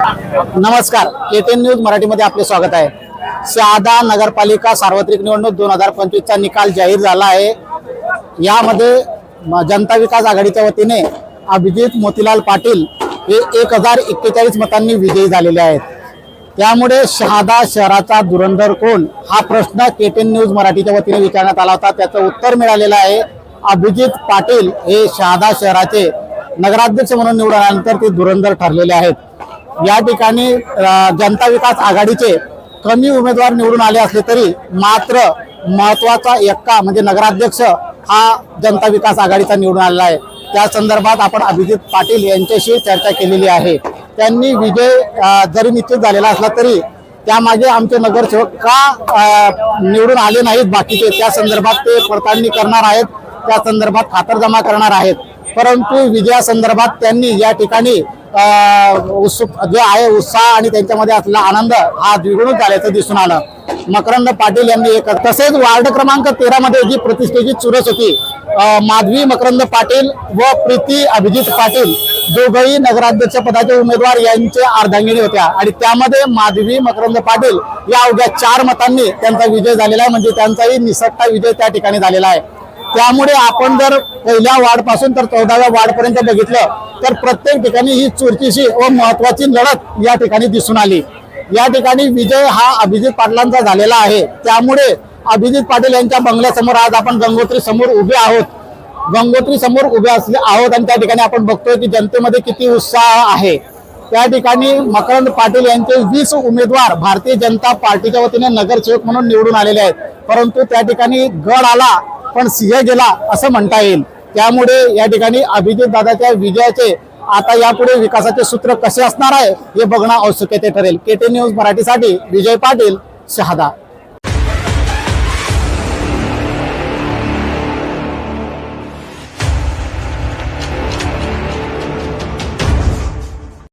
नमस्कार. ATN news मराठीमध्ये आपले स्वागत आहे. शहादा नगरपालिका सार्वत्रिक निवडणूक दोन हजार पंचवीसचा निकाल जाहीर झाला आहे. यामध्ये जनता विकास आघाडीच्या वतीने अभिजित मोतीलाल पाटील हे एक हजार एक्केचाळीस मतांनी विजयी झालेले आहेत. त्यामुळे शहादा शहराचा धुरंधर कोण हा प्रश्न केटीएन न्यूज मराठीच्या वतीने विचारण्यात आला होता. त्याचं उत्तर मिळालेलं आहे. अभिजित पाटील हे शहादा शहराचे नगराध्यक्ष म्हणून निवडल्यानंतर ते धुरंधर ठरलेले आहेत. या ठिकाणी जनता विकास आघाडीचे कमी उमेदवार निवडून आले असले तरी मात्र महत्त्वाचा एक्का म्हणजे नगराध्यक्ष हा जनता विकास आघाडीचा निवडून आलेला आहे. त्या संदर्भात आपण अभिजित पाटील यांच्याशी चर्चा केलेली आहे. त्यांनी विजय जरी निश्चित झालेला असला तरी त्यामागे आमचे नगरसेवक का निवडून आले नाहीत बाकीचे? त्या संदर्भात ते पडताळणी करणार आहेत. त्या संदर्भात खातरजमा करणार आहेत. परंतु विजयासंदर्भात त्यांनी या ठिकाणी उत्सुक जे आहे उत्साह आणि त्यांच्यामध्ये असलेला आनंद हा द्विगुणित झाल्याचं दिसून आलं. मकरंद पाटील यांनी एक तसेच वार्ड क्रमांक तेरा मध्ये जी प्रतिष्ठेची चुरस होती माधवी मकरंद पाटील व प्रीती अभिजित पाटील दोघही नगराध्यक्ष पदाचे उमेदवार यांचे अर्धांगिनी होत्या. आणि त्यामध्ये माधवी मकरंद पाटील या अवघ्या चार मतांनी त्यांचा विजय झालेला आहे. म्हणजे त्यांचाही निसटता विजय त्या ठिकाणी झालेला आहे. त्यामुळे आपण जर पहिल्या वाढपासून तर चौदाव्या वाढपर्यंत बघितलं तर प्रत्येक ठिकाणी ही चुरशीची व महत्वाची लढत या ठिकाणी दिसून आली. या ठिकाणी विजय हा अभिजित पाटलांचा झालेला आहे. त्यामुळे अभिजित पाटील यांच्या बंगल्यासमोर आज आपण गंगोत्री समोर उभे आहोत. गंगोत्री समोर उभे असले आहोत आणि त्या ठिकाणी आपण बघतोय की जनतेमध्ये किती उत्साह आहे. त्या ठिकाणी मकरंद पाटील यांचे वीस उमेदवार भारतीय जनता पार्टीच्या वतीने नगरसेवक म्हणून निवडून आलेले आहेत. परंतु त्या ठिकाणी गड आला पण सिंह गेला असं म्हणता येईल. त्यामुळे या ठिकाणी अभिजित दादाच्या विजयाचे आता यापुढे विकासाचे सूत्र कसे असणार आहे हे बघणं आवश्यक आहे ते ठरेल. न्यूज मराठीसाठी विजय पाटील शहादा.